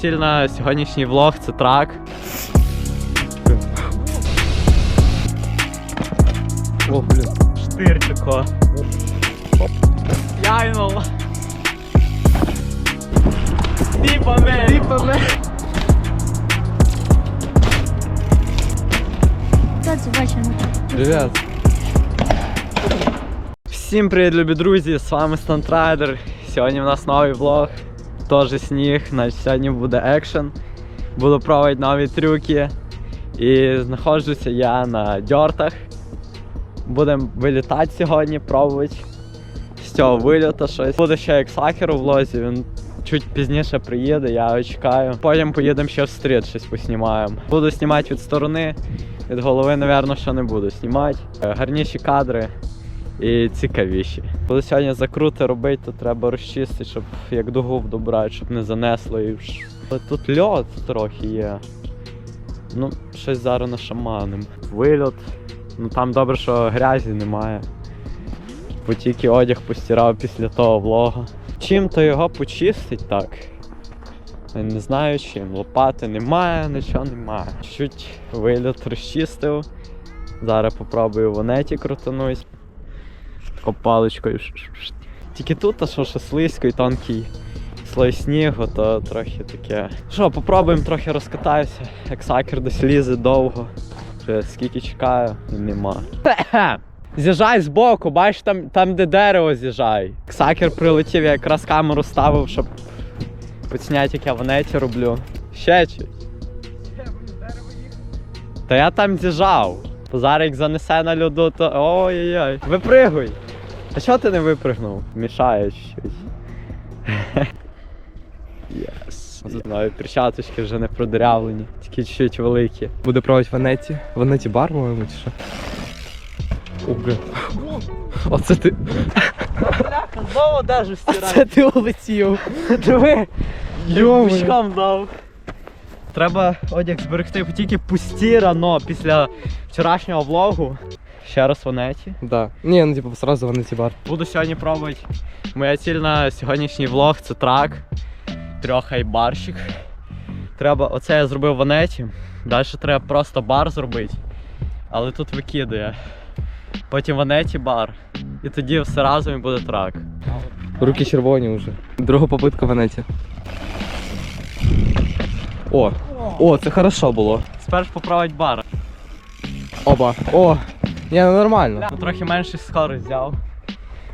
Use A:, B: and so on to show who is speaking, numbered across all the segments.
A: Ціль на сьогоднішній влог це трак.
B: О, блін.
A: Штирчико. Яйнул. Діпаме. Діпаме.
C: Хто це?
B: Привіт.
A: Всім привіт, любі друзі! З вами Стантрайдер. Сьогодні в нас новий влог. Теж сніг, значить сьогодні буде екшен. Буду пробувати нові трюки. І знаходжуся я на дьортах. Будемо вилітати сьогодні, пробувати з цього вильоту щось. Буде ще ексакер у влозі, він чуть пізніше приїде, я чекаю. Потім поїдемо ще в стріт, щось поснімаємо. Буду знімати від сторони, від голови, напевно, що не буду знімати. Е, Гарніші кадри і цікавіші. Коли сьогодні закрути робити, то треба розчистити, щоб як дугу добрати, щоб не занесло і. Тут льод трохи є. Ну, щось зараз нашаманим. Вильот. Ну там добре, що грязі немає. Бо тільки одяг постирав після того влога. Чим то його почистить так? Я Не знаю чим. Лопати немає, нічого немає. Чуть вильот розчистив. Зараз попробую в онеті крутанусь. Тако паличкою. ш-ш-ш. Тільки тут, а що ще слизько і тонкий слой снігу, то трохи таке. Що, попробуємо трохи розкатаюся. Ексакер десь лізе довго. Вже скільки чекаю, нема. З'їжджай збоку, бачиш там, там де дерево з'їжджай. Ексакер прилетів, я якраз камеру ставив, щоб поцняти, як я в неті роблю. Ще чуть. Та я там з'їжджав. Як занесе на льоду, то. Ой-ой-ой. Випригуй! А чого ти не випригнув? Мішає щось. Єс. Навіть перчаточки вже не продирявлені, тільки чуть великі.
B: Буде пробувати в Анеті. В Анеті бар, по-моєму, чи що? О, блін. Оце ти.
A: Знову даже
B: Це ти улетів.
A: Диви!
B: Йо-моє.
A: Пучкам дав. Треба одяг зберегти тільки пусті рано після вчорашнього влогу. Ще раз в онеті.
B: Да. Ні, ну типу сразу в Анеті бар.
A: Буду сьогодні пробувати. Моя ціль на сьогоднішній влог це трак. Трьохайбарщик. Треба, оце я зробив в онеті. Далі треба просто бар зробити. Але тут викидає. Потім в онеті бар. І тоді все разом і буде трак.
B: Руки червоні вже. Друга попитка в Анеті. О! О, це хорошо було.
A: Спершу попробувати бар.
B: Оба. О! Ні, ну нормально.
A: Ну, трохи менше скорость взяв,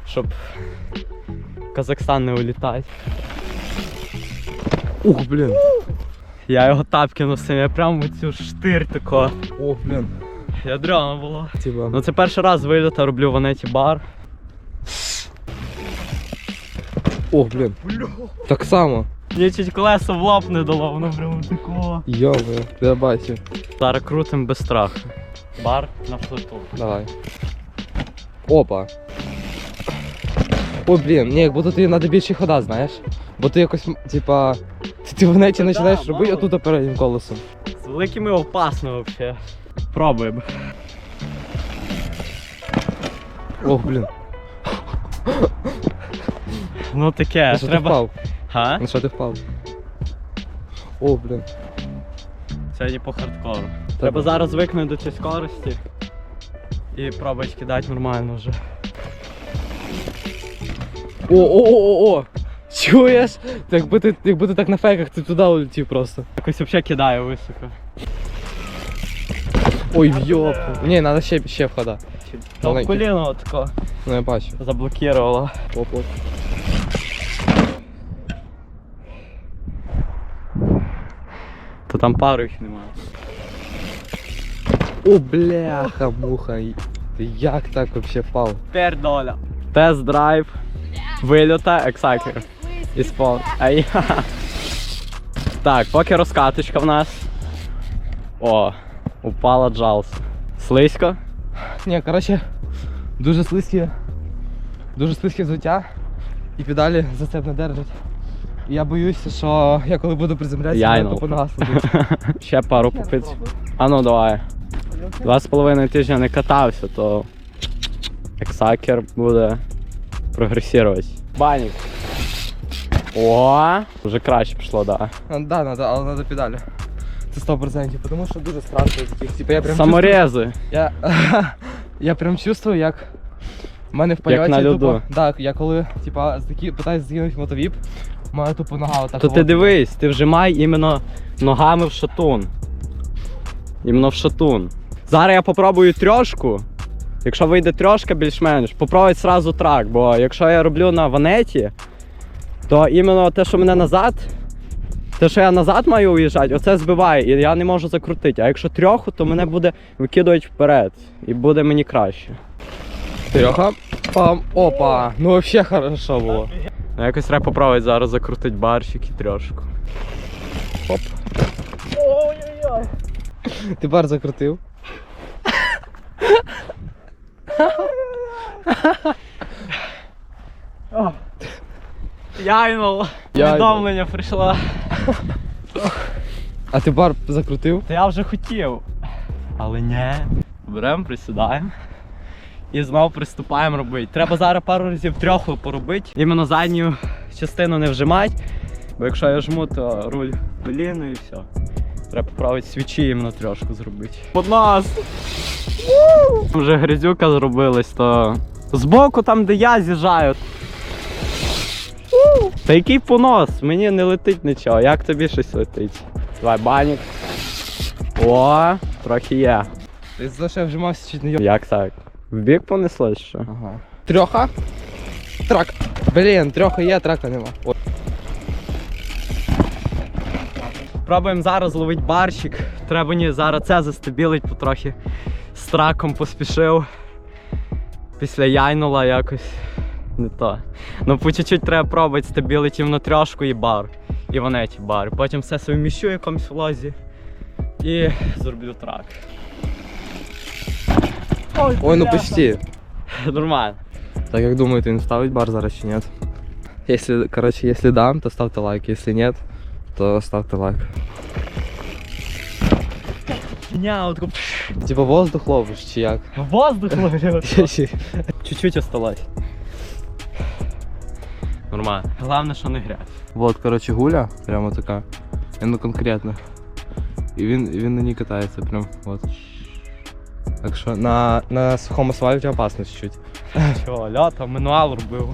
A: щоб в Казахстан не улітати.
B: Ух, блін.
A: Я його тапки носив, я прямо в цю штир тако.
B: О, блін.
A: Ядрено було.
B: Типа.
A: Ну це перший раз виліта роблю в Анеті бар.
B: О, блін. Так само.
A: Мені чуть колесо в лоб не дало, воно прямо тако.
B: Йоми, я бачу.
A: Зараз крутим без страху. Бар на флоту.
B: Давай. Опа. Ой, блін, ні, як будто тобі треба більше хода, знаєш. Бо ти якось, типа. Ти, ти в неті починаєш
A: да,
B: робити
A: мало.
B: отут переднім колесом.
A: З великими опасно взагалі. Пробуємо.
B: Ох, блін.
A: Ну таке,
B: На що ти впав?
A: Га?
B: На що ти впав? О, блін.
A: Сьогодні по хардкору. Треба зараз звикнути до цієї скорості і пробувати кидати нормально вже.
B: О, о, о, о, о! Чуєш? Якби ти, якби ти так на фейках, ти туди улетів просто.
A: Якось взагалі кидаю високо.
B: Ой, йоп. Ні, треба ще, ще входа.
A: Та в коліно тако
B: Ну я бачу.
A: заблокувало.
B: Оп, оп.
A: То там пару їх немає.
B: О, бляха, муха. Як так вообще впав?
A: Тепер доля. Тест-драйв. Вильота, ексакер. І спон. Ай. Так, поки розкаточка в нас. О, упала джалс. Слизько.
B: Ні, коротше, дуже слизькі. Дуже слизьке взуття. І педалі за це не держать. І я боюся, що я коли буду приземлятися,
A: Яйнул.
B: мене тупо газ.
A: Ще пару попиць. А ну давай. Два з половиною тижня не катався, то ексакер буде прогресувати. Банік. О, вже краще пішло, так.
B: А, Да, надо, але надо педалі. Це 100%, тому що дуже страшно таких. Типа я прям
A: Саморези.
B: Я, я прям чувствую, як в мене в польоті
A: на льоду.
B: тупо. Так, я коли типа такі питаюся закинути мотовіп, в мене тупо нога отак.
A: То ти
B: от.
A: дивись, ти вжимай іменно ногами в шатун. Іменно в шатун. Зараз я попробую трьошку. Якщо вийде трьошка більш-менш, попробуй сразу трак, бо якщо я роблю на ванеті, то іменно те, що мене назад, те, що я назад маю уїжджати, оце збиває, і я не можу закрутити. А якщо трьоху, то мене буде викидувати вперед. І буде мені краще.
B: Трьоха. Пам. Опа. Ну вообще хорошо було.
A: Ну, якось треба попробувати зараз закрутити барщик і трьошку. Оп.
B: Ти бар закрутив.
A: Яйнул.
B: Яйнул.
A: Повідомлення прийшло.
B: А ти бар закрутив?
A: Та я вже хотів. Але ні. Беремо, присідаємо. І знову приступаємо робити. Треба зараз пару разів трьоху поробити. Іменно задню частину не вжимати. Бо якщо я жму, то руль в коліно і все. Треба поправити свічі іменно трьошку зробити. Под нас! Вже грязюка зробилась, то збоку там, де я з'їжджаю. Та який понос? Мені не летить нічого. Як тобі щось летить? Давай, банік. О, трохи є.
B: Ти за вжимався чуть не йо.
A: Як так? В бік понеслось що?
B: Ага. Трьоха. Трак. Блін, трьоха є, трака нема. О.
A: Пробуємо зараз ловити барщик. Треба мені зараз це застабілить, потрохи з траком поспішив. Після яйнула якось не то. Ну по чуть-чуть треба пробувати стабілити трьошку і бар. І ванеті бар. Потім все совміщу в якомусь лозі і зроблю трак.
B: Ой, ну почти.
A: Нормально.
B: Так як думаєте, він ставить бар зараз чи ні? Если, короче, если да, то ставте лайк, если нет, то ставте лайк.
A: Ня, от
B: Типа воздух ловиш чи як?
A: воздух ловлю. Чуть-чуть осталось. Нормально. Головне, що не грязь.
B: Вот, короче, гуля, прямо така. І, Ну конкретно. І він, він на ній катається прям от. Так що на, на сухому асфальті опасно чуть-чуть.
A: Чого, льота, мануал робив.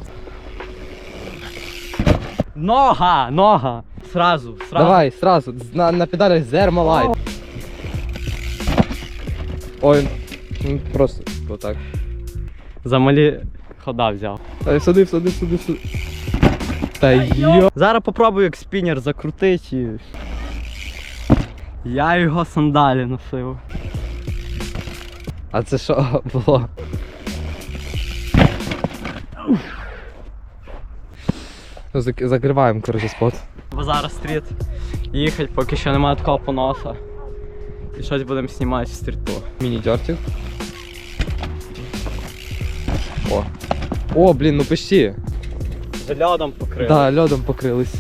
A: Нога! Нога! Сразу, сразу.
B: Давай, сразу, на, на педалях зерма лайт. Ой, ну, просто отак.
A: Замалі хода взяв.
B: Та всади, всади, всади, всади. Та йо.
A: Зараз попробую як спінер закрутити. І... Я його сандалі носив.
B: А це що було? Ну, зак- Закриваємо, коротше, спот.
A: Базара стріт. Їхати, поки що немає такого поноса. І щось будемо знімати в стріту.
B: Міні-дертик. О. О, блін, ну почти.
A: З льодом покрили.
B: Да, льодом покрились.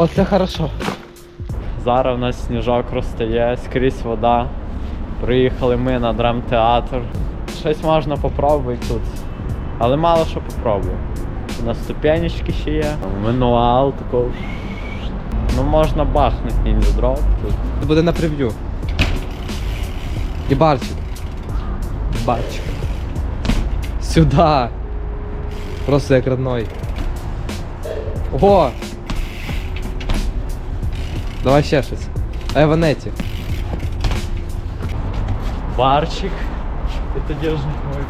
B: О, це хорошо.
A: Зараз у нас сніжок розтає, скрізь вода. Приїхали ми на драмтеатр. Щось можна попробувати тут. Але мало що попробую. На ступенечки ще є. Мануал такого. Ну можна бахнути ніндзя дров тут.
B: Це буде на прев'ю. І барчик.
A: Бачу.
B: Сюда. Просто як родной. Ого! Давай ще щось. А я в Анеті.
A: Барчик. І тоді вже ой.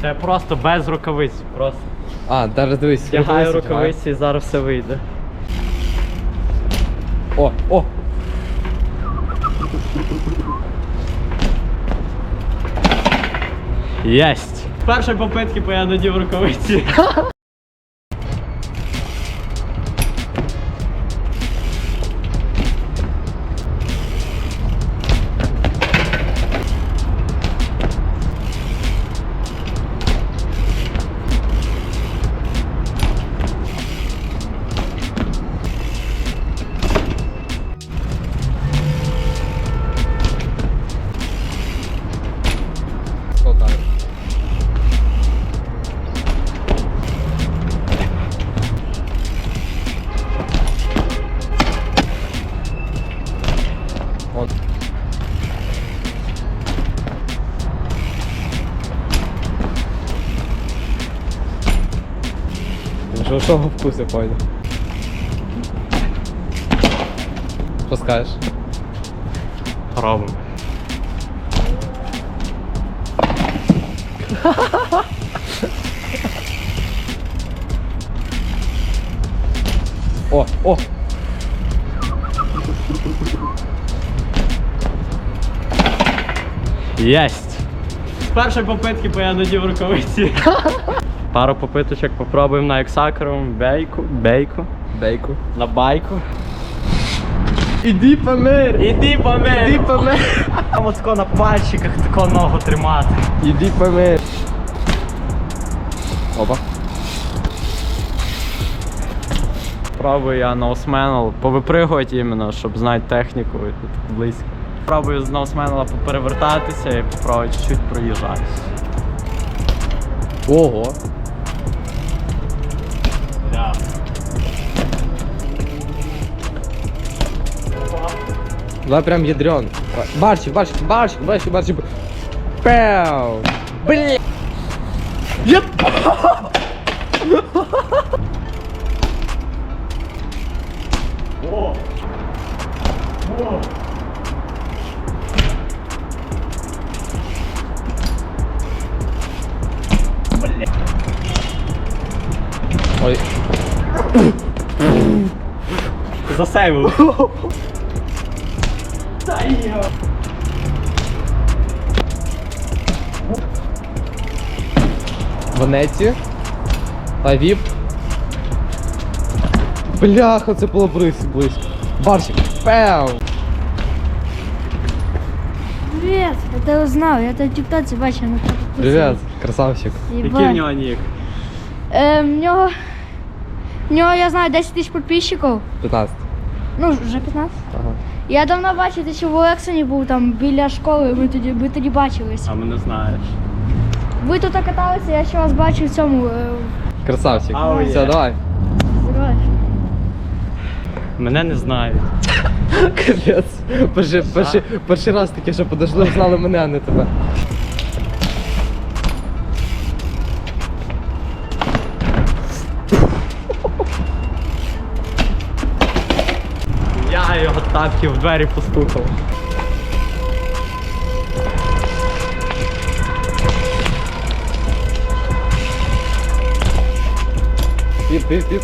A: Це просто без рукавиць. Просто
B: А, даже дивись.
A: вдягаю
B: рукавиці
A: і зараз все вийде.
B: О, о!
A: Єсть! Першої попитки, бо я надів рукавиці.
B: большого вкусу, понял. Що скажеш?
A: Робимо.
B: О, о!
A: Єсть! З першої попитки я надів рукавиці. Пару попиточок попробуємо на ексакером бейку, бейку,
B: Бейку.
A: на байку.
B: Іди помер!
A: Іди помер!
B: Іди помер!
A: Там от тако на пальчиках тако ногу тримати.
B: Іди помер! Опа.
A: Пробую я на осменал повипригувати іменно, щоб знати техніку і тут близько. Пробую з ноусменала поперевертатися і попробую чуть-чуть проїжджати.
B: Ого! Давай прям ядрен. Барчик, барчик, барчик, барчик, барчик. Пяу! Блин! Еп! Ой,
A: Засейвив.
B: Ванетті. Та віп. Бляха, це було близько, близько. Барчик. Пяу!
C: Привет, я тебе знав, я тебе в тіктоці бачив на тебе.
B: Привет, красавчик.
A: Який в нього нік?
C: Е, в нього. В нього, я знаю, 10 тисяч підписчиків.
B: 15.
C: Ну, вже 15.
B: Ага.
C: Я давно бачив, ти ще в Олексані був там біля школи, ми тоді, ми тоді бачились.
A: А мене знаєш.
C: Ви тут каталися, я ще вас бачив в цьому. Е,
B: Красавчик.
A: Ау,
B: Все, давай.
C: здоров'я.
A: Мене не знають.
B: Капець. Перший, перший, перший раз таке, що подошли, знали мене, а не тебе.
A: Тапки в двері постукав.
B: Піп, піп, піп.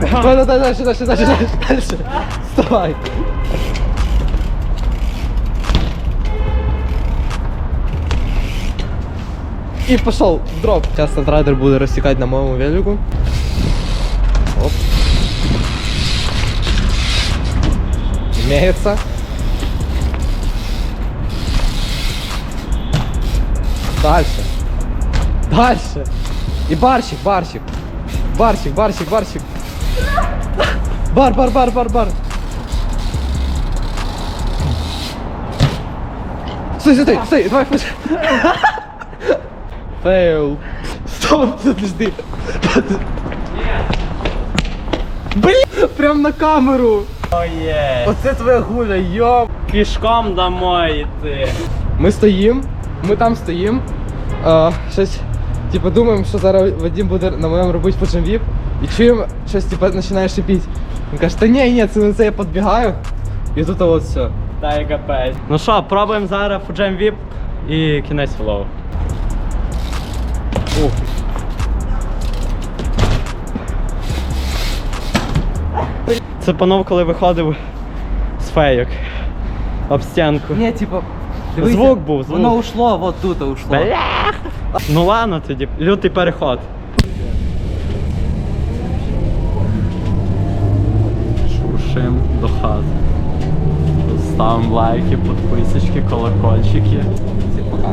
B: Давай, давай, дальше, дальше, дальше, дальше, дальше. Вставай. И пошел в дроп. Сейчас Сантрайдер буде рассекать на моєму велику. Оп. Имеется. Дальше. Дальше. И барчик, барчик. Барчик, барчик, барчик. Бар, бар, бар, бар, бар. Стой, стой, стой, давай, пусть. Фейл. Стоп, подожди. Блин, прям на камеру.
A: Оє.
B: Оце твоя гуля, йоп.
A: Пішком домой йти.
B: Ми стоїм, ми там стоїм. А, щось, типу, думаємо, що зараз Вадим буде на моєму робити почем віп. І чуємо, щось типу, починає шипіти. Він каже, та ні, ні, це це я підбігаю. І тут от все.
A: Та й капець. Ну що, пробуємо зараз фуджем віп і кінець влогу.
B: Ух.
A: Це панов, коли виходив з фейок. Об стінку.
B: Ні, типу,
A: Звук був, звук.
B: Воно ушло, вот тут ушло.
A: Ну ладно тоді, лютий переход. Ставимо лайки, підписочки, колокольчики.
B: Всім пока.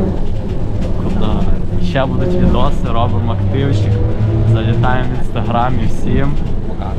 A: Куда? Ще будуть відоси, робимо активчик. Залітаємо в інстаграм і всім.
B: Пока.